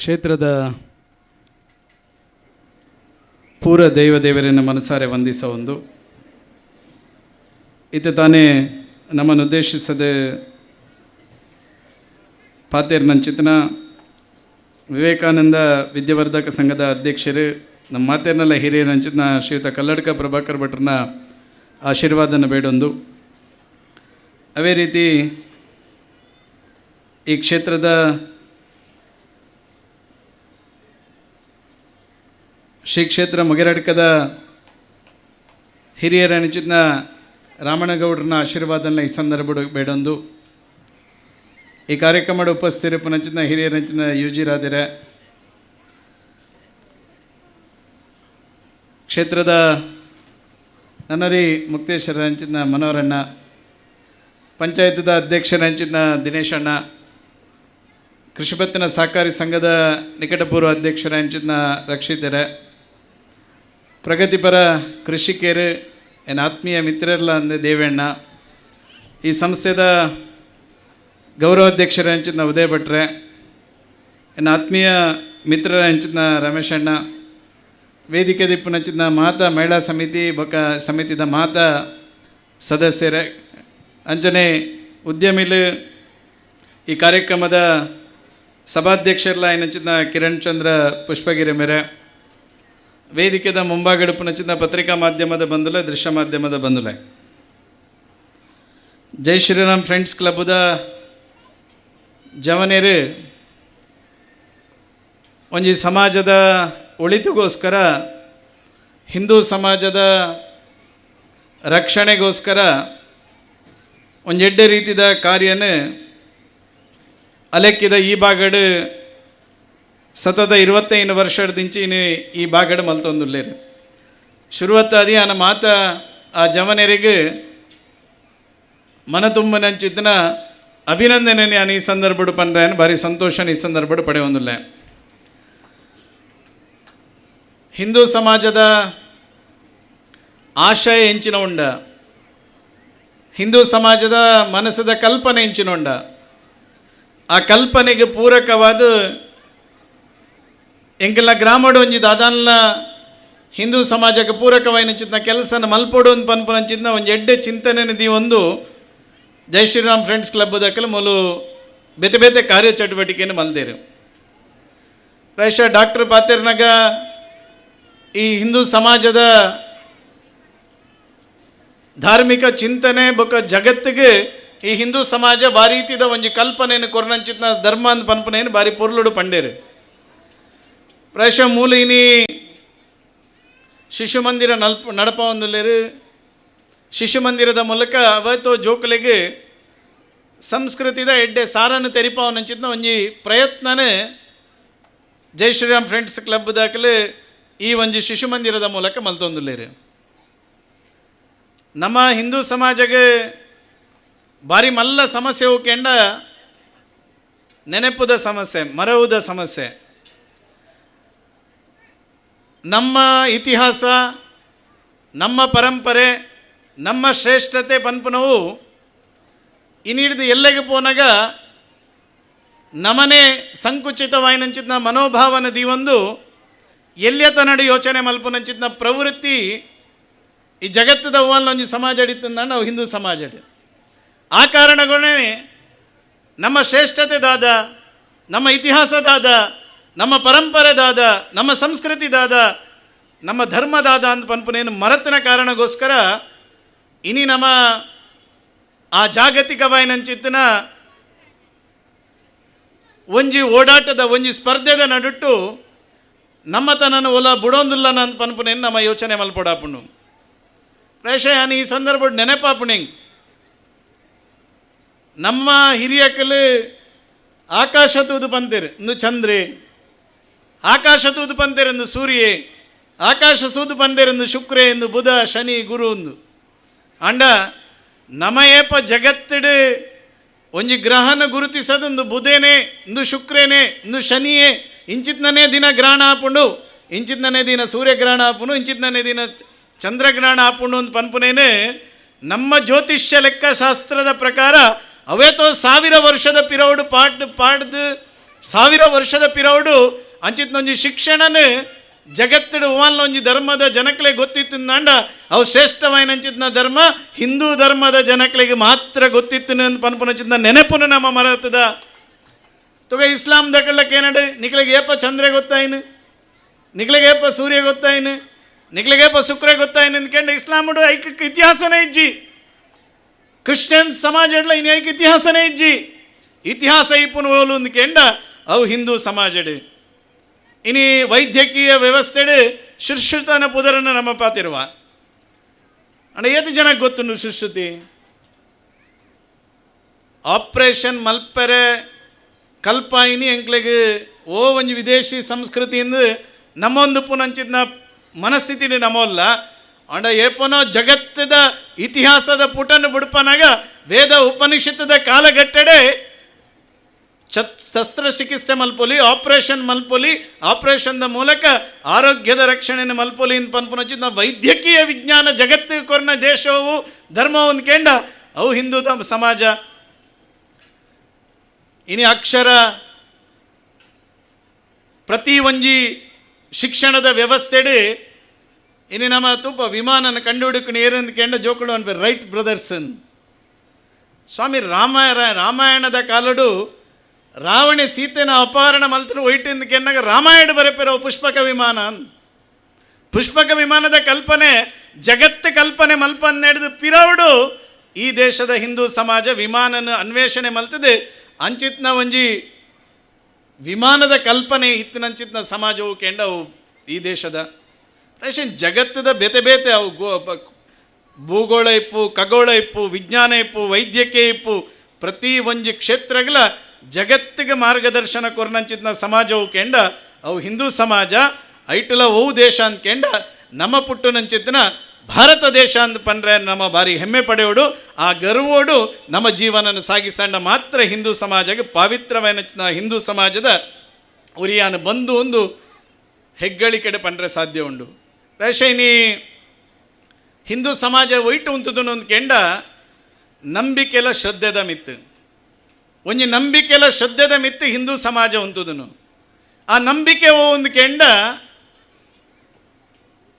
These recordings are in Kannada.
ಕ್ಷೇತ್ರದ ಪೂರ ದೈವ ದೇವರನ್ನು ಮನಸಾರೆ ವಂದಿಸ ಒಂದು. ಇದು ತಾನೇ ನಮ್ಮನ್ನು ಉದ್ದೇಶಿಸದೆ ಪಾತೇರ್ ನಂಚಿತನ ವಿವೇಕಾನಂದ ವಿದ್ಯಾವರ್ಧಕ ಸಂಘದ ಅಧ್ಯಕ್ಷರು, ನಮ್ಮ ಮಾತೇರ್ನಲ್ಲ ಹಿರಿಯ ನಂಚಿತನ ಶ್ರೀಯುತ ಕಲ್ಲಡ್ಕ ಪ್ರಭಾಕರ್ ಭಟ್ರನ್ನ ಆಶೀರ್ವಾದನ ಬೇಡೊಂದು. ಅವೇ ರೀತಿ ಈ ಕ್ಷೇತ್ರದ ಶ್ರೀ ಕ್ಷೇತ್ರ ಮುಗಿರಡ್ಕದ ಹಿರಿಯರ ನಿಚಿತ್ನ ರಾಮಣ್ಣಗೌಡ್ರನ್ನ ಆಶೀರ್ವಾದನ ಈ ಸಂದರ್ಭ ಬೇಡೊಂದು. ಈ ಕಾರ್ಯಕ್ರಮದ ಉಪಸ್ಥಿತಿರಪ್ಪ ನಂಚಿನ ಹಿರಿಯರ ನಂಚಿನ ಯು ಜಿ ರಾಧಿರ. ಕ್ಷೇತ್ರದ ನನ್ನರಿ ಮುಕ್ತೇಶ್ವರ ಹಂಚಿನ ಮನೋರಣ್ಣ ಪಂಚಾಯತದ ಅಧ್ಯಕ್ಷರ ಹಂಚಿನ ದಿನೇಶಣ್ಣ ಕೃಷಿಪತ್ತಿನ ಸಹಕಾರಿ ಸಂಘದ ನಿಕಟಪೂರ್ವ ಅಧ್ಯಕ್ಷರ ಹಂಚಿನ ರಕ್ಷಿತರೆ. ಪ್ರಗತಿಪರ ಕೃಷಿಕರು ಏನು ಆತ್ಮೀಯ ಮಿತ್ರರೆಲ್ಲ ಅಂದರೆ ದೇವಣ್ಣ. ಈ ಸಂಸ್ಥೆದ ಗೌರವಾಧ್ಯಕ್ಷರ ಹಂಚಿದ್ನ ಉದಯ ಭಟ್ರೆ ಏನು ಆತ್ಮೀಯ ಮಿತ್ರರ ಹಂಚಿದ್ನ ರಮೇಶ್ ಅಣ್ಣ, ವೇದಿಕೆ ದಿಪ್ಪು ಹಂಚಿದ್ನ ಮಾತಾ ಮಹಿಳಾ ಸಮಿತಿ, ಬಕ ಸಮಿತಿದ ಮಾತಾ ಸದಸ್ಯರೇ, ಅಂಜನೆ ಉದ್ಯಮಿಲು ಈ ಕಾರ್ಯಕ್ರಮದ ಸಭಾಧ್ಯಕ್ಷರಲ್ಲ ಏನಂಚಿದ್ನ ಕಿರಣ್ ಚಂದ್ರ ಪುಷ್ಪಗಿರಿ ಮೇರೆ. ವೇದಿಕೆದ ಮುಂಭಾಗಡುಪು ನಚ್ಚಿನ ಪತ್ರಿಕಾ ಮಾಧ್ಯಮದ ಬಂಧುಲೆ ದೃಶ್ಯ ಮಾಧ್ಯಮದ ಬಂಧುಲೆ ಜೈ ಶ್ರೀರಾಮ್ ಫ್ರೆಂಡ್ಸ್ ಕ್ಲಬ್ದ ಜವನೇರು, ಒಂಜಿ ಸಮಾಜದ ಒಳಿತುಗೋಸ್ಕರ, ಹಿಂದೂ ಸಮಾಜದ ರಕ್ಷಣೆಗೋಸ್ಕರ ಒಂಜೆಡ್ಡೆ ರೀತಿದ ಕಾರ್ಯನ ಅಲೆಕ್ಕಿದ ಈ ಬಾಗಡು ಸತತ ಇರುವತ್ತೈದು ವರ್ಷದಿಂಚಿ ಈ ಬಾಗಡು ಮಲ್ತೊಂದುಲ್ಲೇರು. ಶುರುವತ್ತಾದಿ ಆನ ಮಾತ ಆ ಜವನರಿಗೆ ಮನ ತುಂಬ ನಂಚಿದ್ದನ ಅಭಿನಂದನೆ ನಾನು ಈ ಸಂದರ್ಭಡು ಪಂಡ್ರೆ ಭಾರಿ ಸಂತೋಷ ಈ ಸಂದರ್ಭಡು ಪಡೆಯೊಂದಿಲ್ಲ. ಹಿಂದೂ ಸಮಾಜದ ಆಶಯ ಹೆಂಚಿನ ಉಂಡ, ಹಿಂದೂ ಸಮಾಜದ ಮನಸ್ಸದ ಕಲ್ಪನೆ ಹೆಂಚಿನ ಉಂಡ, ಆ ಕಲ್ಪನೆಗೆ ಪೂರಕವಾದ ಎಂಕೆಲ್ಲ ಗ್ರಾಮಡ್ ಒಂಜಿ ದಾದಾನ್ಲ ಹಿಂದೂ ಸಮಾಜಕ್ಕೆ ಪೂರಕವಾಯಿನಂಚಿನ ಕೆಲಸನ ಮಲ್ಪೋಡು ಅಂತ ಒಂಜಿ ಒಂದು ಎಡ್ಡೆ ಚಿಂತನೆ ನಿಧಿ ಒಂದು ಜೈ ಶ್ರೀರಾಮ್ ಫ್ರೆಂಡ್ಸ್ ಕ್ಲಬ್ ದಕ್ಕಲು ಮೊಲು ಬೇತೆ ಬೇತೆ ಕಾರ್ಯಚಟುವಟಿಕೆಯನ್ನು ಮಲ್ದೇರು. ಪ್ರಾಯಶಃ ಡಾಕ್ಟರ್ ಪಾತೇರ್ನಾಗ ಈ ಹಿಂದೂ ಸಮಾಜದ ಧಾರ್ಮಿಕ ಚಿಂತನೆ ಬೊಕ ಜಗತ್ತಿಗೆ ಈ ಹಿಂದೂ ಸಮಾಜ ಬಾರಿ ರೀತಿದ ಒಂಜಿ ಕಲ್ಪನೆಯನ್ನು ಕೊರನಂಚಿತ್ನ ಧರ್ಮ ಅಂತ ಪನ್ಪನೆಯನ್ನು ಬಾರಿ ಪೊರ್ಲುಡು ಪಂಡೇರು. ಇನಿ ಶಿಶು ಮಂದಿರ ನಲ್ಪ ನಡಪ ಶಿಶು ಮಂದಿರದ ಮೂಲಕ ಅವತ್ತು ಜೋಕುಲೆಗೆ ಸಂಸ್ಕೃತಿದ ಎಡ್ಡೆ ಸಾರನ್ನು ತೆರಿಪವನಂಚಿದ್ನ ಒಂಜಿ ಪ್ರಯತ್ನನ ಜೈ ಶ್ರೀರಾಮ್ ಫ್ರೆಂಡ್ಸ್ ಕ್ಲಬ್ ದಾಖಲೆ ಈ ಒಂಜಿ ಶಿಶು ಮಂದಿರದ ಮೂಲಕ ಮಲ್ತೊಂದುಲ್ಲೇರು. ನಮ್ಮ ಹಿಂದೂ ಸಮಾಜಗೆ ಭಾರಿ ಮಲ್ಲ ಸಮಸ್ಯೆ ಹೋಗ್ಕೆಂಡ ನೆನಪುದ ಸಮಸ್ಯೆ, ಮರವುದ ಸಮಸ್ಯೆ. ನಮ್ಮ ಇತಿಹಾಸ, ನಮ್ಮ ಪರಂಪರೆ, ನಮ್ಮ ಶ್ರೇಷ್ಠತೆ ಪಂಪನವು ಇನ್ನಿಡಿದು ಎಲ್ಲೆಗೆ ಪೋನಾಗ ನಮನೆ ಸಂಕುಚಿತವಾಯಿನಂಚಿತ್ನ ಮನೋಭಾವನ ಒಂದು ಎಲ್ಯತ ನಡು ಯೋಚನೆ ಮಲ್ಪನಂಚಿತ್ನ ಪ್ರವೃತ್ತಿ ಈ ಜಗತ್ತದ ಒಂಜಿ ಸಮಾಜ ಅಡಿತಂದ ನಾವು ಹಿಂದೂ ಸಮಾಜ ಅಡಿ. ಆ ಕಾರಣಗಳೇ ನಮ್ಮ ಶ್ರೇಷ್ಠತೆ ದಾದ ನಮ್ಮ ಇತಿಹಾಸ ದಾದ ನಮ್ಮ ಪರಂಪರೆದಾದ, ನಮ್ಮ ಸಂಸ್ಕೃತಿ ದಾದ ನಮ್ಮ ಧರ್ಮದಾದ ಅಂತ ಪನ್ಪನೇನು ಮರತನ ಕಾರಣಗೋಸ್ಕರ ಇನಿ ನಮ್ಮ ಆ ಜಾಗತಿಕವಾಯಿನಂಚಿತ್ತಿನ ಒಂಜಿ ಓಡಾಟದ, ಒಂಜಿ ಸ್ಪರ್ಧೆದ ನಡುಟ್ಟು ನಮ್ಮತನನ ಒಲ ಬುಡೊಂದಿಲ್ಲ ಅಂತ ಪನ್ಪುನೇನು ನಮ್ಮ ಯೋಚನೆ ಮಲ್ಪಡಾಪುಣ್ಣು. ಪ್ರಾಯಶಃ ನಾನು ಈ ಸಂದರ್ಭ ನೆನಪಾಪುಣಿಂಗ್? ನಮ್ಮ ಹಿರಿಯಕಲು ಆಕಾಶ ತೂದು ಪಂತೇರು ಇಂದು ಚಂದ್ರೆ. ಆಕಾಶ ತೂದು ಪಂದೆರೆಂದು ಸೂರ್ಯ, ಆಕಾಶ ಸೂದು ಪಂದೆರೆಂದು ಶುಕ್ರ ಎಂದು ಬುಧ, ಶನಿ, ಗುರು ಎಂದು ಅಂಡ, ನಮಯೇಪ ಜಗತ್ತಿಡು, ಒಂಜಿ ಗ್ರಹನ ಗುರುತಿಸದೊಂದು ಬುಧೇನೆ, ಇಂದು ಶುಕ್ರೇನೆ, ಇಂದು ಶನಿಯೇ ಇಂಚಿತ್ನೇ ದಿನ ಗ್ರಹಣ ಆಪುಂಡು ಇಂಚಿತ್ನೇ ದಿನ ಸೂರ್ಯಗ್ರಹಣ ಹಾಪುಂಡು ಇಂಚಿತ್ನೇ ದಿನ ಚಂದ್ರಗ್ರಹಣ ಆಪುಂಡು ಅಂತ ಪನ್ಪುನೇನೆ, ನಮ್ಮ ಜ್ಯೋತಿಷ್ಯ ಲೆಕ್ಕಶಾಸ್ತ್ರದ ಪ್ರಕಾರ ಅವೇತೋ ಸಾವಿರ ವರ್ಷದ ಪಿರೌಡ್ ಪಾಡ್ ಪಾಡ್ದು ಸಾವಿರ ವರ್ಷದ ಪಿರೌಡು ಅಂಚಿತ್ನೊಂಜಿ ಶಿಕ್ಷಣನೆ ಜಗತ್ತಡು ಒಂಜಿ ಧರ್ಮದ ಜನಕ್ಲೆ ಗೊತ್ತಿತ್ತು ನಂಡ ಅವು ಶ್ರೇಷ್ಠವಾಯಿನ ಅಂಚಿತ್ನ ಧರ್ಮ, ಹಿಂದೂ ಧರ್ಮದ ಜನಕ್ಲಿಗೆ ಮಾತ್ರ ಗೊತ್ತಿತ್ತು ಅಂತ ಪನ್ಪುನಂಚಿತ್ನ ನೆನಪುನು ನಮ್ಮ ಮರತದ. ತುಗ ಇಸ್ಲಾಂ ದಕ್ಕಳಕ್ಕೆ ಏನಡೆ? ನಿಕ್ಲಿಗೆ ಏಪ ಚಂದ್ರ ಗೊತ್ತಾಯ್ನು? ನಿಕ್ಲಿಗೆ ಏಪ ಸೂರ್ಯ ಗೊತ್ತಾಯ್ನು? ನಿಕ್ಲಿಗೆ ಏಪ ಶುಕ್ರ ಗೊತ್ತಾಯ್ನು ಅಂದ್ಕೊಂಡು ಇಸ್ಲಾಮಡು ಐಕಕ್ಕೆ ಇತಿಹಾಸನೇ ಇಜ್ಜಿ. ಕ್ರಿಶ್ಚಿಯನ್ ಸಮಾಜಡ್ಲ ಇನ್ನು ಐಕ ಇತಿಹಾಸನೇ ಇಜ್ಜಿ. ಇತಿಹಾಸ ಇಪ್ಪುನು ಓಲು ಅಂದ್ಕೊಂಡ ಅವು ಹಿಂದೂ ಸಮಾಜಡು. ಇನಿ ವೈದ್ಯಕೀಯ ವ್ಯವಸ್ಥೆಡೆ ಶುಶ್ರುತನ ಪುದರನ್ನು ನಮ್ಮ ಪಾತಿರುವ ಅಣ್ಣ, ಏತು ಜನಕ್ಕೆ ಗೊತ್ತುಂಡು ಶುಶ್ರುತಿ? ಆಪರೇಷನ್ ಮಲ್ಪೆರೆ ಕಲ್ಪಾಯಿನಿ ಎಂಕ್ಲೆಗ್ ಓ ಒಂಜಿ ವಿದೇಶಿ ಸಂಸ್ಕೃತಿಯಿಂದ ನಮ್ಮೊಂದು ಪುನಂಚಿದ ಮನಸ್ಥಿತಿನಿ ನಮ್ಮಲ್ಲ. ಅಂಡ ಏಪನೋ ಜಗತ್ತದ ಇತಿಹಾಸದ ಪುಟನ್ನು ಬಿಡ್ಪನಾಗ ವೇದ ಉಪನಿಷತ್ತದ ಕಾಲಘಟ್ಟಡೆ ಚತ್ ಶಸ್ತ್ರಚಿಕಿತ್ಸೆ ಮಲ್ಪೊಲಿ, ಆಪರೇಷನ್ ಮಲ್ಪೊಲಿ, ಆಪರೇಷನ್ದ ಮೂಲಕ ಆರೋಗ್ಯದ ರಕ್ಷಣೆಯನ್ನು ಮಲ್ಪೊಲಿ ಅಂತ ಪನ್ಪುನಚಿದ್ನ ವೈದ್ಯಕೀಯ ವಿಜ್ಞಾನ ಜಗತ್ತು ಕೊರ್ನ ದೇಶವು, ಧರ್ಮ ಹೊಂದ್ಕೊಂಡ ಅವು ಹಿಂದೂ ಸಮಾಜ. ಇನಿ ಅಕ್ಷರ ಪ್ರತಿ ಒಂಜಿ ಶಿಕ್ಷಣದ ವ್ಯವಸ್ಥೆಡೆ ಇನಿ ನಮ್ಮ ತುಪ್ಪ ವಿಮಾನನ ಕಂಡುಹಿಡುಕೊಂಡು ಏರಂದು ಕೆಂಡ ಜೋಕುಡು ಅನ್ಬೇಕು ರೈಟ್ ಬ್ರದರ್ಸನ್. ಸ್ವಾಮಿ ರಾಮಾಯಣ ರಾಮಾಯಣದ ಕಾಲಡು ರಾವಣಿ ಸೀತೆನ ಅಪಹರಣ ಮಲ್ತನು ಒಯ್ಟಿಂದ ಕೆನ್ನಾಗ ರಾಮಾಯಣ ಬರಪಿರೋ ಪುಷ್ಪಕ ವಿಮಾನ. ಪುಷ್ಪಕ ವಿಮಾನದ ಕಲ್ಪನೆ, ಜಗತ್ತು ಕಲ್ಪನೆ ಮಲ್ಪನ್ ನಡೆದು ಪಿರೌಡು ಈ ದೇಶದ ಹಿಂದೂ ಸಮಾಜ ವಿಮಾನನ ಅನ್ವೇಷಣೆ ಮಲ್ತದೆ ಅಂಚಿತ್ನ ಒಂಜಿ ವಿಮಾನದ ಕಲ್ಪನೆ ಇತ್ತಿನಂಚಿತ್ನ ಸಮಾಜವು ಕೆಂಡ ಅವು ಈ ದೇಶದ ರೇಷನ್ ಜಗತ್ತದ ಬೇತೆ ಬೇತೆ ಅವು ಗೋ ಭೂಗೋಳ ಇಪ್ಪು, ಖಗೋಳ ಇಪ್ಪು, ವಿಜ್ಞಾನ ಇಪ್ಪು, ವೈದ್ಯಕೀಯ ಇಪ್ಪು, ಪ್ರತಿ ಒಂಜಿ ಕ್ಷೇತ್ರಗಳ ಜಗತ್ತಿಗೆ ಮಾರ್ಗದರ್ಶನ ಕೊರ್ನಂಚಿತ್ನ ಸಮಾಜವು ಕೆಂಡ, ಅವು ಹಿಂದೂ ಸಮಾಜ, ಐಟಲ ಓ ದೇಶ ಅಂತ ಕೆಂಡ, ನಮ್ಮ ಪುಟ್ಟುನಂಚಿತ್ನ ಭಾರತ ದೇಶ ಅಂತ ಪಂಡ್ರೆ ನಮ್ಮ ಭಾರಿ ಹೆಮ್ಮೆ ಪಡೆಯೋಡು, ಆ ಗರ್ವೋಡು ನಮ್ಮ ಜೀವನನ ಸಾಗಿಸಂಡ ಮಾತ್ರ ಹಿಂದೂ ಸಮಾಜಕ್ಕೆ ಪಾವಿತ್ರವಾದ ಹಿಂದೂ ಸಮಾಜದ ಉರಿಯಾನ ಬಂದು ಒಂದು ಹೆಗ್ಗಳಿ ಕಡೆ ಪಂಡ್ರೆ ಸಾಧ್ಯ ಉಂಡು. ರಶೈನಿ, ಹಿಂದೂ ಸಮಾಜ ಒಯ್ಟು ಉಂತುದು ಕೆಂಡ, ನಂಬಿಕೆಲ ಶ್ರದ್ಧೆದ ಮಿತ್ತು ಒಂಜಿ ನಂಬಿಕೆಲ ಶ್ರದ್ಧೆದ ಮಿತ್ತು ಹಿಂದೂ ಸಮಾಜ ಉಂತುದನು ಆ ನಂಬಿಕೆ ಒಂದು ಕೆಂಡ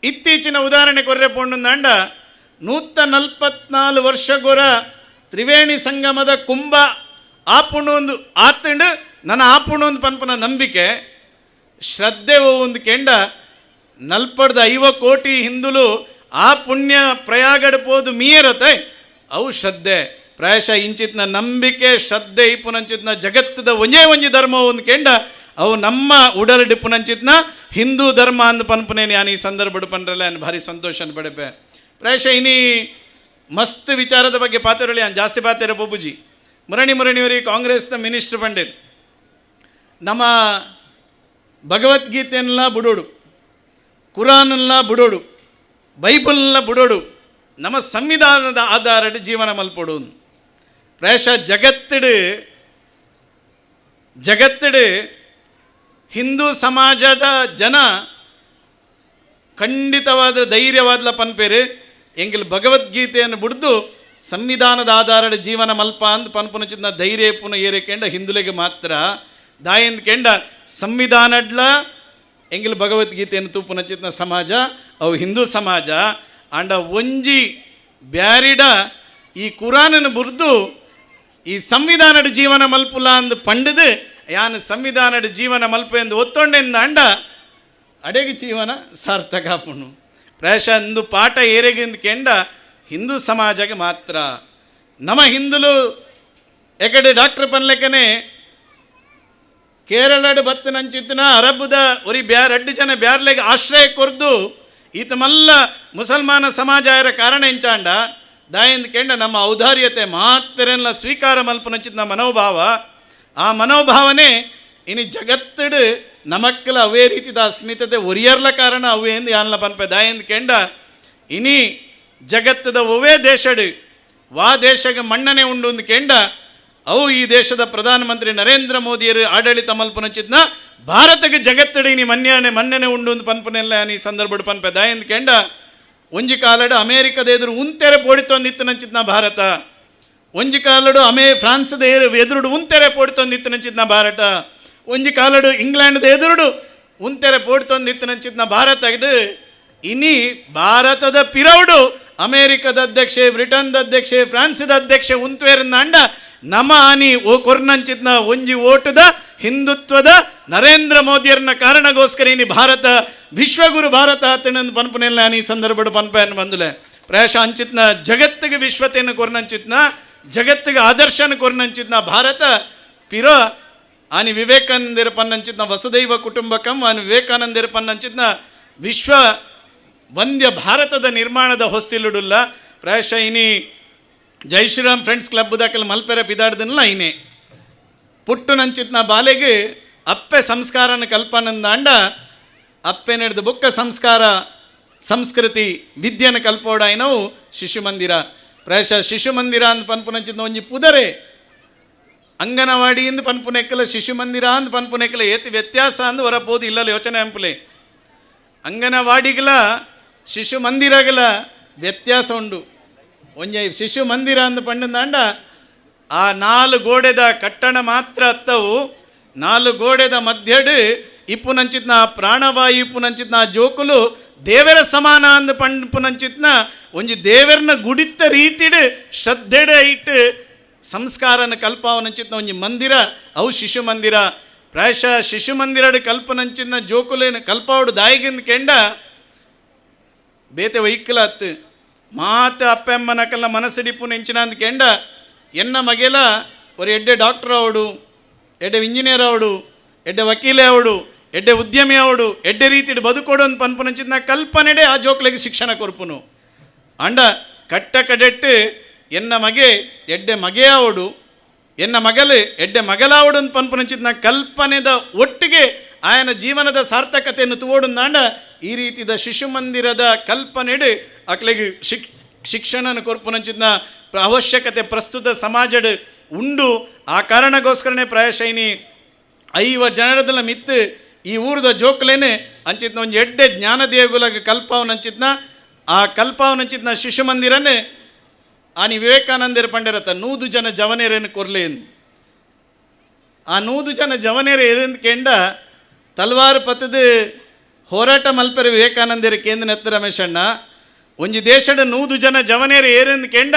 ಇತ್ತೀಚಿನ ಉದಾಹರಣೆ ಕೊರ್ರೆ ಪೊಂಡುಂದಾಂಡ ನೂತ ನಲ್ಪತ್ನಾಲು ವರ್ಷಗೊರ ತ್ರಿವೇಣಿ ಸಂಗಮದ ಕುಂಭ ಆಪುಣು ಒಂದು ಆತಂಡು, ನನ್ನ ಆಪುಣು ಒಂದು ಪನ್ಪನ ನಂಬಿಕೆ. ಶ್ರದ್ಧೆ ಒಂದು ಕೆಂಡ, ನಲ್ಪಡ್ದ ಐವ ಕೋಟಿ ಹಿಂದುಲು ಆ ಪುಣ್ಯ ಪ್ರಯಾಗಡ್ ಪೋದು ಮೀಯರತೆ, ಅವು ಶ್ರದ್ಧೆ. ಪ್ರಾಯಶಃ ಇಂಚಿತ್ನ ನಂಬಿಕೆ, ಶ್ರದ್ಧೆ ಇಪ್ಪುನಂಚಿತ್ನ ಜಗತ್ತದ ಒಂಜೇ ಒಂಜಿ ಧರ್ಮ ಒಂದು ಕೆಂಡ, ಅವು ನಮ್ಮ ಉಡಲ್ ಪುನಂಚಿತ್ನ ಹಿಂದೂ ಧರ್ಮ ಅಂದ ಪನ್ಪುನೆ ನಾನು ಈ ಸಂದರ್ಭ ಪನ್ರಲ್ಲ ಅನ್ ಭಾರಿ ಸಂತೋಷ ಪಡೆಪೆ ಪ್ರಾಯಶಃ ಇನಿ ಮಸ್ತ್ ವಿಚಾರದ ಬಗ್ಗೆ ಪಾತೆರಳಿ ಅನ್ ಜಾಸ್ತಿ ಪಾತೆರ ಬೊಬ್ಬುಜಿ ಮುರಣಿ ಮುರಣಿಯವರಿಗೆ ಕಾಂಗ್ರೆಸ್ನ ಮಿನಿಸ್ಟರ್ ಬಂದಿರ್ ನಮ್ಮ ಭಗವದ್ಗೀತೆಯನ್ನೆಲ್ಲ ಬಿಡೋಡು ಕುರಾನೆಲ್ಲ ಬಿಡೋಡು ಬೈಬಲ್ನ ಬಿಡೋಡು, ನಮ್ಮ ಸಂವಿಧಾನದ ಆಧಾರಡ್ ಜೀವನ ಮಲ್ಪಡು ಪ್ರಾಯಶಃ ಜಗತ್ತಿಡು ಜಗತ್ತಿಡು ಹಿಂದೂ ಸಮಾಜದ ಜನ ಖಂಡಿತವಾದ ಧೈರ್ಯವಾದ್ಲ ಪನ್ಪೇರು. ಎಂಗಿಲ್ ಭಗವದ್ಗೀತೆಯನ್ನು ಬಿಡ್ದು ಸಂವಿಧಾನದ ಆಧಾರದ ಜೀವನ ಮಲ್ಪ ಅಂದ್ ಪನ್ಪುನಚಿನ ಧೈರ್ಯ ಪುನ ಏರಿಕೆಂಡ ಹಿಂದುಲೆಗೆ ಮಾತ್ರ. ದಾಯಂದ್ ಕೆಂಡ ಸಂವಿಧಾನಡ್ಲ ಎಂಗಿಲ್ ಭಗವದ್ಗೀತೆಯನ್ನು ತೂಪುನಚಿತ್ನ ಸಮಾಜ, ಅವು ಹಿಂದೂ ಸಮಾಜ. ಅಂಡ ಒಂಜಿ ಬ್ಯಾರಿಡ ಈ ಕುರಾನನ್ನು ಬುರ್ದು ಈ ಸಂವಿಧಾನದ ಜೀವನ ಮಲ್ಪುಲ ಅಂದ್ ಪಂಡದು ಯಾನ್ ಸಂವಿಧಾನದ ಜೀವನ ಮಲ್ಪ ಎಂದು ಒತ್ತೊಂಡೆಂದ ಅಂಡ ಅಡೆಗೆ ಜೀವನ ಸಾರ್ಥಕ ಆಪುಣು ಪ್ರಾಯಶಃ ಅಂದು ಪಾಠ ಏರೆಗಿಂದ ಕೆಂಡ ಹಿಂದೂ ಸಮಾಜಗೆ ಮಾತ್ರ ನಮ್ಮ ಹಿಂದುಲು ಎಕಡೆ ಡಾಕ್ಟರ್ ಪನ್ಲೆಕ್ಕನೆ ಕೇರಳಡ್ ಬತ್ತನಂಚಿತ್ತಿನ ಅರಬ್ದ ಒರಿ ಬ್ಯಾರ್ ಅಡ್ಡು ಜನ ಬ್ಯಾರ್ಲೆಗೆ ಆಶ್ರಯ ಕೊರ್ದು ಈತ ಮಲ್ಲ ಮುಸಲ್ಮಾನ ಸಮಾಜ ಇರ ಕಾರಣ ಎಂಚಾಂಡ ದಾಯಿಂದ ಕೆಂಡ ನಮ್ಮ ಔದಾರ್ಯತೆ ಮಾತ್ರೆಲ್ಲ ಸ್ವೀಕಾರ ಮಲ್ಪನಂಚಿತ್ ಮನೋಭಾವ, ಆ ಮನೋಭಾವನೆ ಇನಿ ಜಗತ್ತಡು ನಮಕ್ಕಲ ಅವೇ ರೀತಿದ ಅಸ್ಮಿತತೆ ಒರಿಯರ್ಲ ಕಾರಣ ಅವೇ ಎಂದು ಯಾನ್ಲ ಪನ್ಪೆ ದಾಯಿಂದ ಕೆಂಡ ಇನಿ ಜಗತ್ತದ ಒವೇ ದೇಶಡು, ವಾ ದೇಶಗ ಮಣ್ಣನೆ ಉಂಡು ಒಂದು ಕೆಂಡ ಅವು ಈ ದೇಶದ ಪ್ರಧಾನಮಂತ್ರಿ ನರೇಂದ್ರ ಮೋದಿಯರು ಆಡಳಿತ ಮಲ್ಪನಚಿತ್ನ ಭಾರತಕ್ಕೆ ಜಗತ್ತಡಿ ನೀ ಮನ್ಯಾನೆ ಮನ್ನನೆ ಉಂಡು ಒಂದು ಪನ್ಪನೆಲ್ಲ ಈ ಸಂದರ್ಭ ಪನ್ಪೆ. ದಾಯಂದ್ ಕೆಂಡ ಒಂಜಿ ಕಾಲಡು ಅಮೇರಿಕದ ಎದುರು ಉಂತೆರೆ ಪೋಡಿತೊಂದಿತ್ತು ನಂಚಿತ್ನ ಭಾರತ. ಒಂಜಿ ಕಾಲಡು ಅಮೇ, ಫ್ರಾನ್ಸ್ದ ಎದುರುಡು ಉಂತೆರೆ ಪೋಡಿತೊಂದಿತ್ತು ನಂಚಿತ್ನ ಭಾರತ. ಒಂಜಿ ಕಾಲಡು ಇಂಗ್ಲೆಂಡ್ದ ಎದುರುಡು ಉಂತೆರೆ ಪೋಡಿತೊಂದಿತ್ತು ನಂಚಿತ್ನ ಭಾರತ ಇನಿ ಭಾರತದ ಪಿರೌಡು ಅಮೇರಿಕದ ಅಧ್ಯಕ್ಷೆ, ಬ್ರಿಟನ್ದ ಅಧ್ಯಕ್ಷೆ, ಫ್ರಾನ್ಸ್ದ ಅಧ್ಯಕ್ಷೆ ಉಂತ್ವೇರಿಂದ ಅಂಡ ನಮ ಆನಿ ಓ ಕೊರ್ನಂಚಿತ್ನ ಒಂಜಿ ಓಟದ ಹಿಂದುತ್ವದ ನರೇಂದ್ರ ಮೋದಿಯರನ್ನ ಕಾರಣಗೋಸ್ಕರ ಇನಿ ಭಾರತ, ವಿಶ್ವಗುರು ಭಾರತ ಆತನಂದು ಪನ್ಪನೆಲ್ಲ ಆನಿ ಸಂದರ್ಭಡು ಪನ್ಪೆಯನ್ನು ಬಂದಲೆ. ಪ್ರಾಯಶ ಅಂಚಿತ್ನ, ಜಗತ್ತಿಗೆ ವಿಶ್ವತೆಯನ್ನು ಕೊರ್ನಂಚಿತ್ನ, ಜಗತ್ತಿಗೆ ಆದರ್ಶನ ಕೊರ್ನಂಚಿತ್ನ ಭಾರತ, ಪಿರೋ, ಆನಿ ವಿವೇಕಾನಂದರ ಪನ್ನಂಚಿತ್ನ ವಸುದೈವ ಕುಟುಂಬಕಂ ಆನಿ ವಿವೇಕಾನಂದರ ಪನ್ನಂಚಿತ್ನ ವಿಶ್ವ ವಂದ್ಯ ಭಾರತದ ನಿರ್ಮಾಣದ ಹೊಸ್ತಿಲುಡುಲ್ಲ. ಪ್ರಾಯಶ ಇನಿ ಜೈ ಶ್ರೀರಾಮ್ ಫ್ರೆಂಡ್ಸ್ ಕ್ಲಬ್ ದಾಖಲೆ ಮಲ್ಪೆರ ಪಿದಾಡ್ದನ್ಲ ಐನೆ ಪುಟ್ಟು ನಂಚಿತ್ನ ಬಾಲೆಗೆ ಅಪ್ಪೆ ಸಂಸ್ಕಾರನ ಕಲ್ಪನಂದಾಂಡ ಅಪ್ಪೆ ನಡೆದ ಬುಕ್ಕ ಸಂಸ್ಕಾರ, ಸಂಸ್ಕೃತಿ, ವಿದ್ಯೆನ ಕಲ್ಪೋಡ ಶಿಶು ಮಂದಿರ ಪ್ರಾಯಶಃ ಶಿಶು ಮಂದಿರ ಅಂತ ಪನ್ಪುನಂಚಿತ್ನ ಒಂಜಿ ಪುದರೆ. ಅಂಗನವಾಡಿ ಅಂಗನವಾಡಿಯಿಂದ ಪನ್ಪುನೆಕ್ಕಲ ಶಿಶು ಮಂದಿರ ಅಂತ ಪನ್ಪುನೆಕ್ಕಲ ಏತಿ ವ್ಯತ್ಯಾಸ ಅಂದ್ ಹೊರಬೋದು ಇಲ್ಲಲ್ಲ ಯೋಚನೆ ಅಂಪಲೆ ಅಂಗನವಾಡಿಗಳ ಶಿಶು ಮಂದಿರಗಳ ವ್ಯತ್ಯಾಸ ಉಂಡು. ಒಂಜಿ ಶಿಶು ಮಂದಿರ ಅಂದ ಪಂಡಂದಾಂಡ ಆ ನಾಲ್ ಗೋಡೆದ ಕಟ್ಟಣ ಮಾತ್ರ ಅತ್ತವು. ನಾಲ್ಕು ಗೋಡೆದ ಮಧ್ಯಡ್ ಇಪ್ಪುನಂಚಿತ್ನ ಪ್ರಾಣವಾಯು, ಇಪ್ಪುನಂಚಿತ್ನ ಜೋಕುಲು ದೇವರ ಸಮಾನ ಅಂದ ಒಂಜಿ ದೇವರನ್ನ ಗುಡಿತ್ತ ರೀತಿಡ್ ಶ್ರದ್ಧೆಡೆ ಇಟ್ಟು ಸಂಸ್ಕಾರನ ಕಲ್ಪಾವನಂಚಿತ್ನ ಒಂಜಿ ಮಂದಿರ, ಅವು ಶಿಶು ಮಂದಿರ. ಪ್ರಾಯಶಃ ಶಿಶು ಮಂದಿರಡ್ ಕಲ್ಪನಂಚಿನ ಜೋಕುಲೇನು ಕಲ್ಪಾವುಡು ದಾಯಿಗಿಂದ ಕೆಂಡ ಬೇತೆ ವೈಕ್ಕಲತ್ತು ಮಾತ ಅಪ್ಪೆಮ್ಮನಕಲ್ಲ ಮನಸ್ಸಿಡಿಪ್ಪು ನೆಂಚಿನ ಅಂದ್ ಕೆಂಡ ಎನ್ನ ಮಗೆಲ ஒரு ಎಡ್ಡೆ ಡಾಕ್ಟರ್ ಅವಡು, ಎಡ್ಡೆ ಇಂಜಿನಿಯರ್ ಅವಡು, ಎಡ್ಡೆ ವಕೀಲೆ ಅವಡು, ಎಡ್ಡೆ ಉದ್ಯಮಿ ಅವಡು, ಎಡ್ಡೆ ರೀತಿ ಬದುಕೋಡು ಅಂತ ಪನ್ಪುನಂಚಿನ ಕಲ್ಪನೆಡೆ ಆ ಜೋಕ್ಲೆಗೆ ಶಿಕ್ಷಣ ಕೊರ್ಪುನು. ಅಂಡ ಕಟ್ಟ ಕಡೆಟ್ಟು ಎನ್ನ ಮಗೆ, ಎಡ್ಡೆ ಮಗೆ ಅವಡು, ಎನ್ನ ಮಗಲು, ಎಡ್ಡೆ ಮಗಲಾವಡು ಅಂತ ಪನ್ಪುನಂಚಿತ್ನ ಕಲ್ಪನೆದ ಒಟ್ಟಿಗೆ ಆಯನ ಜೀವನದ ಸಾರ್ಥಕತೆಯನ್ನು ತುವೋಡುಂದಾಂಡ ಈ ರೀತಿದ ಶಿಶು ಮಂದಿರದ ಕಲ್ಪನೆಡೆ ಅಕ್ಲೆಗೆ ಶಿಕ್, ಶಿಕ್ಷಣನ ಕೊರ್ಪುನಂಚಿತ್ನ ಪ್ರ- ಅವಶ್ಯಕತೆ ಪ್ರಸ್ತುತ ಸಮಾಜಡ್ ಉಂಡು. ಆ ಕಾರಣಗೋಸ್ಕರನೇ ಪ್ರಾಯಶೈನಿ ಐವ ಜನರದಲ್ಲ ಮಿತ್ತು ಈ ಊರದ ಜೋಕ್ಲೇನೆ ಅಂಚಿತ್ನ ಒಂದು ಎಡ್ಡೆ ಜ್ಞಾನ ದೇಗುಲಗ ಕಲ್ಪಾವನಂಚಿತ್ನ ಆ ಕಲ್ಪಾವನಂಚಿತ್ನ ಶಿಶು ಮಂದಿರನೇ ಆನಿ ವಿವೇಕಾನಂದರ ಪಂಡರತ ನೂದು ಜನ ಜವನೇರೇನು ಕೊರ್ಲೇನು ಆ ನೂದು ಜನ ಜವನೇರ ಏರೆಂದು ಕೆಂಡ ತಲ್ವಾರು ಪತದ ಹೋರಾಟ ಮಲ್ಪರ ವಿವೇಕಾನಂದರ ಕೇಂದ್ರ ನೆತ್ತ ರಮೇಶಣ್ಣ. ಒಂಜಿ ದೇಶದ ನೂದು ಜನ ಜವನೇರ ಏರೆಂದು ಕೆಂಡ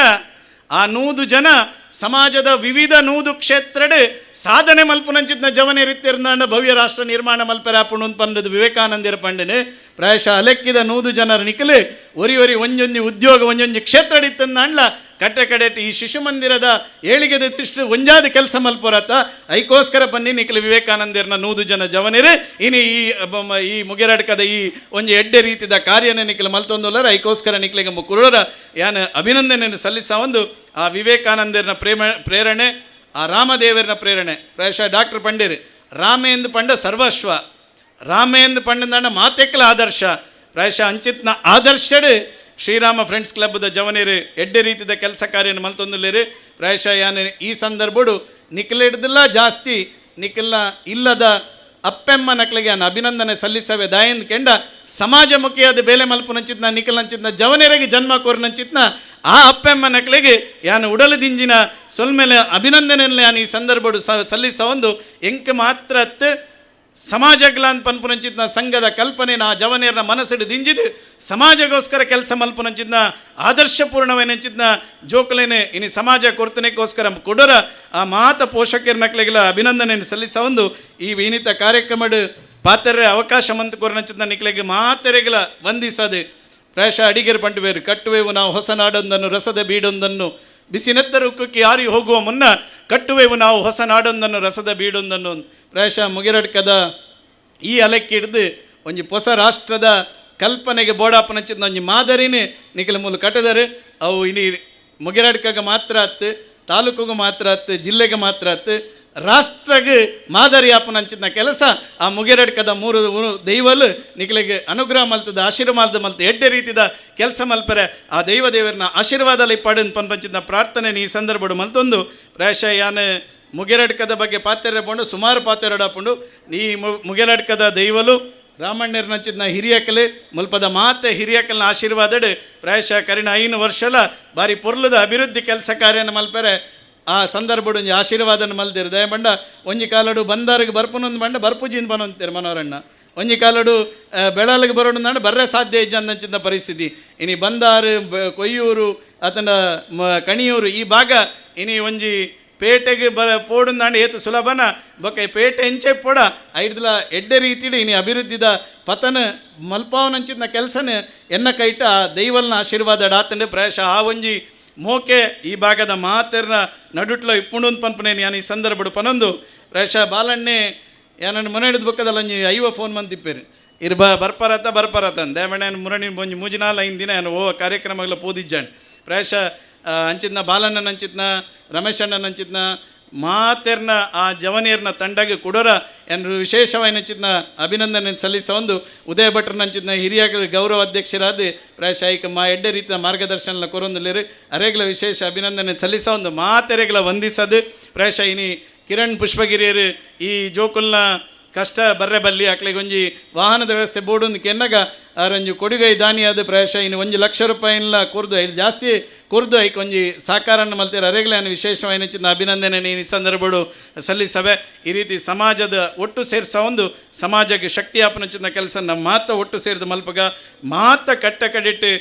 ಆ ನೂದು ಜನ ಸಮಾಜದ ವಿವಿಧ ನೂದು ಕ್ಷೇತ್ರಡೆ ಸಾಧನೆ ಮಲ್ಪುನಂಚಿತ್ನ ಜವನೇರಿತ್ತಿರ್ನಾಂಡ ಭವ್ಯ ರಾಷ್ಟ್ರ ನಿರ್ಮಾಣ ಮಲ್ಪೆರಾಪುಣು ಪಂಡದ ವಿವೇಕಾನಂದರ ಪಂಡನೆ. ಪ್ರಾಯಶಃ ಅಲೆಕ್ಕಿದ ನೂದು ಜನರ ನಿಕಲೆ ಒರಿ ಒರಿ ಒಂಜೊಂಜಿ ಉದ್ಯೋಗ ಒಂಜೊಂಜಿ ಕ್ಷೇತ್ರಡಿತ್ತಂದಾಂಡ್ಲ ಕಟ್ಟೆ ಕಡೆಟ್ ಈ ಶಿಶು ಮಂದಿರದ ಏಳಿಗೆದ ದೃಷ್ಟಿ ಒಂಜಾದ ಕೆಲಸ ಮಲ್ಪೊರತ ಐಕೋಸ್ಕರ ಬನ್ನಿ ನಿಖಿಲ ವಿವೇಕಾನಂದರ್ನ ನೂದು ಜನ ಜವನಿರಿ. ಇನಿ ಈ ಈ ಮುಗಿರಾಡ್ಕದ ಈ ಒಂಜಿ ಎಡ್ಡೆ ರೀತಿದ ಕಾರ್ಯನ ನಿಖಿಲ ಮಲ್ತೊಂದುಲ್ಲರ ಐಕೋಸ್ಕರ ನಿಖಲಿಗೆ ಕುರುಡರ ಯಾನ ಅಭಿನಂದನೆ ಸಲ್ಲಿಸ ಒಂದು, ಆ ವಿವೇಕಾನಂದರ್ನ ಪ್ರೇಮ, ಪ್ರೇರಣೆ, ಆ ರಾಮದೇವರನ ಪ್ರೇರಣೆ. ಪ್ರಾಯಶಃ ಡಾಕ್ಟರ್ ಪಂಡೇರಿ, ರಾಮೇಂದು ಪಂಡ ಸರ್ವಶ್ವ, ರಾಮೇಂದು ಪಂಡ ಮಾತೆಕ್ಕಲ ಆದರ್ಶ. ಪ್ರಾಯಶಃ ಅಂಚಿತ್ನ ಆದರ್ಶಡ್ ಶ್ರೀರಾಮ ಫ್ರೆಂಡ್ಸ್ ಕ್ಲಬ್ದ ಜವನೇರು, ಎಡ್ಡೆ ರೀತಿದ ಕೆಲಸ ಕಾರ್ಯನ ಮಲ್ತೊಂದುಲ್ಲೇರು. ಪ್ರಾಯಶಃ ಯಾನ ಈ ಸಂದರ್ಭಡು ನಿಖಲಿಡ್ದಿಲ್ಲ ಜಾಸ್ತಿ ನಿಕಲ್ಲ ಇಲ್ಲದ ಅಪ್ಪೆಮ್ಮ ನಕ್ಲಿಗೆ ನಾನು ಅಭಿನಂದನೆ ಸಲ್ಲಿಸವೆ. ದಾಯಂದ್ ಕೆಂಡ ಸಮಾಜಮುಖಿಯಾದ ಬೇಲೆ ಮಲ್ಪುನಂಚಿತ್ನ ನಿಖಲ್ನಂಚಿತ್ನ ಜವನೇರಿಗೆ ಜನ್ಮ ಕೋರ್ನಂಚಿತ್ನ ಆ ಅಪ್ಪೆಮ್ಮ ನಕ್ಲಿಗೆ ಯಾನು ಉಡಲದಿಂಜಿನ ಸೊಲ್ಮೇಲೆ ಅಭಿನಂದನೆಯಲ್ಲಿ ನಾನು ಈ ಸಂದರ್ಭಡು ಸಲ್ಲಿಸ ಒಂದು ಎಂಕ್ ಮಾತ್ರ ಅತ್ತು ಗ್ಲಾನ್ ಅಂತ ಪನ್ಪುನಂಚಿತ್ನ ಸಂಘದ ಕಲ್ಪನೆ ನಾ ಜವನೇರ್ನ ಮನಸ್ಸಿಡು ದಿಂಜಿದು. ಸಮಾಜಗೋಸ್ಕರ ಕೆಲಸ ಮಲ್ಪುನಂಚಿದ್ನ, ಆದರ್ಶಪೂರ್ಣವೇನಂಚಿದ್ನ ಜೋಕಲೇನೆ, ಇನಿ ಸಮಾಜ ಕೊರ್ತನೆಗೋಸ್ಕರ ಕೊಡರ ಆ ಮಾತ ಪೋಷಕರ ಮಕ್ಕಳಿಗೆಲ್ಲ ಅಭಿನಂದನೆ ಸಲ್ಲಿಸ ಒಂದು ಈ ವಿನೀತ ಕಾರ್ಯಕ್ರಮದ ಪಾತ್ರ ಅವಕಾಶ ಮಂತ್ ಕೊರನಂಚಿದ್ನ ನಿಕ್ಲೆಗೆ ಮಾತೆರೆಗಳ ವಂದಿಸದೆ. ಪ್ರಾಯಶಃ ಅಡಿಗೆರು ಪಂಡುವೇರು ಕಟ್ಟುವೆವು ನಾವು ಹೊಸ ನಾಡೊಂದನ್ನು, ರಸದ ಬೀಡೊಂದನ್ನು ಬಿಸಿನೆತ್ತರುಕ್ಕಿ ಯಾರಿ ಹೋಗುವ ಮುನ್ನ ಕಟ್ಟುವೆವು ನಾವು ಹೊಸ ನಾಡೊಂದನ್ನು, ರಸದ ಬೀಡೊಂದನ್ನು. ಪ್ರಾಯಶಃ ಮುಗಿರಡ್ಕದ ಈ ಅಲೆಕ್ಕೆ ಹಿಡ್ದು ಒಂಜಿ ಹೊಸ ರಾಷ್ಟ್ರದ ಕಲ್ಪನೆಗೆ ಬೋಡಾಪನಚ್ಚಿದ ಒಂಜಿ ಮಾದರಿನೇ ನಿಖಿಲ ಮೂಲ ಕಟ್ಟದರೆ. ಅವು ಇನಿ ಮುಗಿರಡ್ಕಗೆ ಮಾತ್ರ ಅತ್ತು ತಾಲೂಕಿಗೆ ಮಾತ್ರ ಅತ್ತು ಜಿಲ್ಲೆಗೆ ಮಾತ್ರ ಆತು. ರಾಷ್ಟ್ರಗೆ ಮಾದರಿ ಆಪನಂಚಿನ ಕೆಲಸ ಆ ಮುಗಿರಡ್ಕದ ಮೂರು ಮೂರು ದೈವಲು ನಿಖಲಿಗೆ ಅನುಗ್ರಹ ಮಲ್ತದ, ಆಶೀರ್ವಾದ ಮಲ್ತ ಎಡ್ಡೆ ರೀತಿದ ಕೆಲಸ ಮಲ್ಪರೆ. ಆ ದೈವ ದೇವರನ್ನ ಆಶೀರ್ವಾದಲ್ಲಿ ಪಡನ್ ಪಂಪಂಚಿನ ಪ್ರಾರ್ಥನೆ ಈ ಸಂದರ್ಭಡು ಮಲ್ತೊಂದು. ಪ್ರಾಯಶಃ ಯಾನೆ ಮುಗಿರಡ್ಕದ ಬಗ್ಗೆ ಪಾತ್ರೆ ಪಂಡು, ಸುಮಾರು ಪಾತ್ರೆಡಾಪುಂಡು ಈ ಮುಗಿರಡ್ಕದ ದೈವಲು, ರಾಮಣ್ಣರ ನಂಚಿದ್ನ ಹಿರಿಯಕಲೆ ಮುಲ್ಪದ ಮಾತೆ ಹಿರಿಯಕಲ್ನ ಆಶೀರ್ವಾದಡ್ ಪ್ರಾಯಶಃ ಕರಿನ ಐನು ವರ್ಷಲ ಬಾರಿ ಪೊರ್ಲದ ಅಭಿವೃದ್ಧಿ ಕೆಲಸ ಕಾರ್ಯನ ಮಲ್ಪರೆ. ಆ ಸಂದರ್ಭಡು ಒಂಜಿ ಆಶೀರ್ವಾದನ ಮಲ್ದಿರು. ದಯಮಂಡ ಒಂಜಿ ಕಾಲಡು ಬಂದಾರಿಗೆ ಬರ್ಪುನೊಂದು ಬಂಡ ಬರ್ಪುಜಿನ್ ಬನೊಂತೀರು ಮನೋರಣ್ಣ. ಒಂಜಿ ಕಾಲಡು ಬೆಳಲಿಗೆ ಬರೋಣ ಅಂದ್ರೆ ಬರ್ರೆ ಸಾಧ್ಯ ಇಜ್ಜಂದಂಚಿನ ಪರಿಸ್ಥಿತಿ. ಇನಿ ಬಂದಾರು ಕೊಯ್ಯೂರು ಅತನ ಕಣಿಯೂರು ಈ ಭಾಗ, ಇನಿ ಒಂಜಿ ಪೇಟೆಗೆ ಬ ಪೋಡುಂದಾಂಡ ಏತು ಸುಲಭನ? ಬೊಕ್ಕ ಪೇಟೆ ಎಂಚೆ ಪೋಡ. ಐಡ್ಲ ಎಡ್ಡೆ ರೀತಿಡು ಇನಿ ಅಭಿವೃದ್ಧಿದ ಪತನ ಮಲ್ಪಾವನಂಚಿನ ಕೆಲಸನ ಎನ್ನ ಕೈಟ ದೈವಲ್ನ ಆಶೀರ್ವಾದ ಡಾತಂಡೆ ಪ್ರಾಯಶಃ ಆ ಒಂಜಿ ಮೋಕೆ ಈ ಭಾಗದ ಮಾತೆರ್ನ ನಡುಟ್ಲ ಇಪ್ಪುಂಡು ಪನ್ಪನೆ ನಾನು ಈ ಸಂದರ್ಭಡು ಪನೊಂದು. ಪ್ರಾಯಶಃ ಬಾಲಣ್ಣೆ ಏನನ್ನು ಮನೆ ಹಿಡಿದು ಬೊಕ್ಕದಲ್ಲ ಒಂಜಿ ಐವ ಫೋನ್ ಮಂದಿಪ್ಪೇರು. ಇರ್ಬ ಬರ್ಪರತ ಬರ್ಪರತ ಅಂದೆ ದೇಮಣ್ಣ ಮುರಣಿ ಒಂಜಿ ಮೂಜಿನಾಲ್ ಐದು ದಿನ ಏನು ಓ ಕಾರ್ಯಕ್ರಮಗಳ ಪೋದಿಜ್ಜಾಣ್. ಪ್ರಾಯಶಃ ಅಂಚಿತ್ನ ಬಾಲಣ್ಣನ ಅಂಚಿತ್ನ ರಮೇಶ್ ಅಣ್ಣನ ಮಾತೆರ್ನ, ಆ ಜವನಿಯರ್ನ ತಂಡಗೆ ಕೊಡೋರ ಎನ್ರು ವಿಶೇಷವಾಗಿ ಹಂಚಿದ್ನ ಅಭಿನಂದನೆ ಸಲ್ಲಿಸ ಒಂದು ಉದಯ ಭಟ್ರನ ನಂಚಿದ್ನ ಹಿರಿಯ ಗೌರವ ಅಧ್ಯಕ್ಷರಾದ ಮಾ ಎಡ್ಡೆ ರೀತಿಯ ಮಾರ್ಗದರ್ಶನ ಕೊರೊಂದುಲೇರು ಅರೆಗ್ಲ ವಿಶೇಷ ಅಭಿನಂದನೆ ಸಲ್ಲಿಸ ಒಂದು ಮಾತೆರೆಗ್ಲ ವಂದಿಸದು. ಪ್ರಾಯಶಾಹಿನಿ ಕಿರಣ್ ಪುಷ್ಪಗಿರಿಯರು ಈ ಜೋಕುಲ್ನ ಕಷ್ಟ ಬರ್ರೆ ಬಲ್ಲಿ ಅಕ್ಲಿಗೆ ಒಂಜಿ ವಾಹನದ ವ್ಯವಸ್ಥೆ ಬೋರ್ಡು ಕೆನ್ನಗ ಅವರೊಂಜಿ ಕೊಡುಗೈ ದಾನಿಯಾದ ಪ್ರಾಯಶಃ ಇನ್ನು ಒಂಜಿ ಲಕ್ಷ ರೂಪಾಯಿನ್ಲ ಕುರ್ದು ಇದು ಜಾಸ್ತಿ ಕುರ್ದು ಐಕ್ ಒಂಜಿ ಸಾಕಾರನ್ನು ಮಲ್ತೀರ ಅರೆಗ್ಲ ವಿಶೇಷವಾಯಿನ ಚಿನ್ನ ಅಭಿನಂದನೆ ಈ ಸಂದರ್ಭಗಳು ಸಲ್ಲಿಸವೆ. ಈ ರೀತಿ ಸಮಾಜದ ಒಟ್ಟು ಸೇರಿಸೋ ಒಂದು ಸಮಾಜಕ್ಕೆ ಶಕ್ತಿ ಚಿನ್ನ ಕೆಲಸ ನಮ್ಮ ಮಾತ ಒಟ್ಟು ಸೇರಿದ ಮಲ್ಪಗ. ಮಾತ ಕಟ್ಟ ಕಡಿಟ್ಟು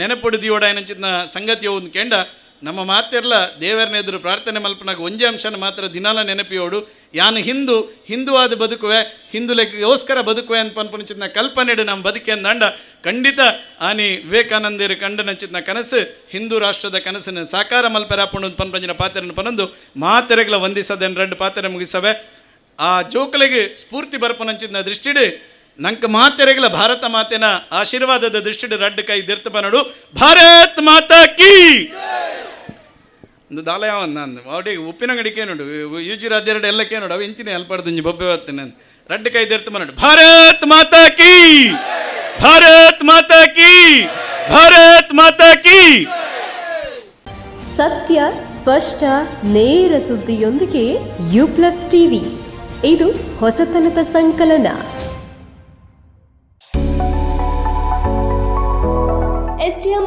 ನೆನಪುಡಿದಿಯೋಡ ಏನಂಚಿನ ಸಂಗತಿಯೋ ಒಂದು ಕೆಂಡ ನಮ್ಮ ಮಾತೆಲ್ಲ ದೇವರನ್ನ ಎದುರು ಪ್ರಾರ್ಥನೆ ಮಲ್ಪನಾಗ ಒಂಜೆ ಅಂಶನ ಮಾತ್ರ ದಿನಾಲ ನೆನಪಿಯೋಡು. ಯಾನು ಹಿಂದೂ, ಹಿಂದುವಾದ ಬದುಕುವೆ, ಹಿಂದೂ ಲೆಕ್ಕೋಸ್ಕರ ಬದುಕುವೆ ಅಂತ ಪನ್ಪುನಚಿನ ಕಲ್ಪನೆಡು ನಮ್ಮ ಬದುಕೆ ಅಂದಂಡ. ಖಂಡಿತ ಆನಿ ವಿವೇಕಾನಂದರು ಕಂಡನಂಚಿನ ಕನಸು, ಹಿಂದೂ ರಾಷ್ಟ್ರದ ಕನಸನ್ನು ಸಾಕಾರ ಮಲ್ಪೆರಾಪುಂಡು ಪನ್ಪಂಜಿನ ಪಾತ್ರೆಯನ್ನು ಪನೊಂದು. ಮಾತೆರೆಗಳ ವಂದಿಸದೆನ್ ರೆಡ್ ಪಾತ್ರ ಮುಗಿಸವೆ. ಆ ಜೋಕಲಿಗೆ ಸ್ಫೂರ್ತಿ ಬರ್ಪನಂಚಿನ ದೃಷ್ಟಿಡು. ನಂಕ ಮಾತೆರೆಗಳ ಭಾರತ ಮಾತೆನ ಆಶೀರ್ವಾದದ ದೃಷ್ಟಿಡು ರಡ್ಡು ಕೈ ದಿರ್ತ ಬನಡು ಭಾರತ್ ಮಾತಾ ಕೀ! ಒಂದು ದಾಲ ಯಾವ ನಂದು ಅವಡಿಗೆ ಉಪ್ಪಿನ ಅಂಗಡಿಕೆ ನೋಡು ಯು ಜಿ ರಾಜ್ಯರಡು ಎಲ್ಲಕ್ಕೆ ನೋಡು ಅವು ಇಂಚಿನ ಅಲ್ಪಡ್ದು ಬೊಬ್ಬೆ ಬರ್ತೇನೆ ರಡ್ಡು ಕೈ ದೇರ್ತು ಬನಡು ಭಾರತ್ ಮಾತಾ ಕೀ! ಭಾರತ್ ಮಾತಾ ಕೀ! ಭಾರತ್ ಮಾತಾ ಕೀ! ಸತ್ಯ ಸ್ಪಷ್ಟ ನೇರ ಸುದ್ದಿಯೊಂದಿಗೆ ಯು ಪ್ಲಸ್ ಟಿವಿ. ಇದು ಹೊಸತನದ ಸಂಕಲನ. SDM